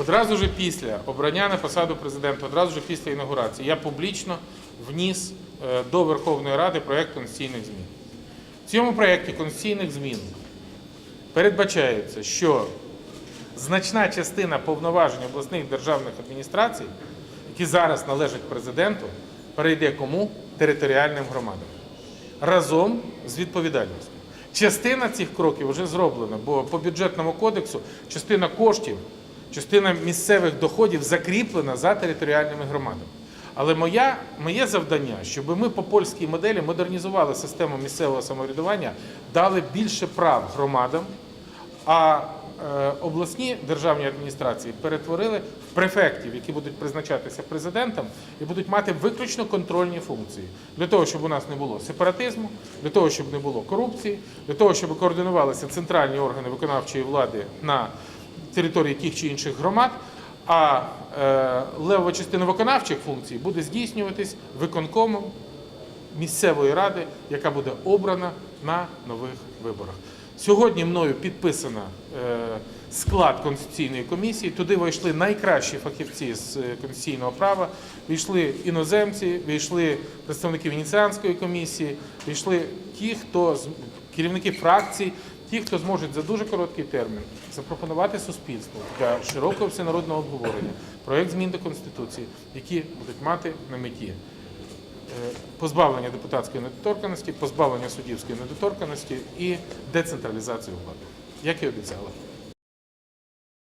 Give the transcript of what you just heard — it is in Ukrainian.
Одразу ж після обрання на посаду президента, одразу ж після інаугурації, я публічно вніс е, до Верховної Ради проєкт конституційних змін. В цьому проєкті конституційних змін передбачається, що значна частина повноважень обласних державних адміністрацій, які зараз належать президенту, перейде кому? Територіальним громадам. Разом з відповідальністю. Частина цих кроків вже зроблена, бо по бюджетному кодексу частина коштів, частина місцевих доходів закріплена за територіальними громадами. Але моя, моє завдання, щоб ми по польській моделі модернізували систему місцевого самоврядування, дали більше прав громадам, а е, обласні державні адміністрації перетворили в префектів, які будуть призначатися президентом і будуть мати виключно контрольні функції для того, щоб у нас не було сепаратизму, для того, щоб не було корупції, для того, щоб координувалися центральні органи виконавчої влади на території тих чи інших громад. А е, левова частина виконавчих функцій буде здійснюватись виконкомом місцевої ради, яка буде обрана на нових виборах. Сьогодні мною підписано е, склад конституційної комісії. Туди вийшли найкращі фахівці з е, конституційного права. Війшли іноземці, війшли представники Венеціанської комісії, війшли ті, хто з керівники фракцій, ті, хто зможуть за дуже короткий термін запропонувати суспільству для широкого всенародного обговорення проєкт змін до конституції, які будуть мати на меті е, позбавлення депутатської недоторканості, позбавлення суддівської недоторканості і децентралізацію влади, як і обіцяли.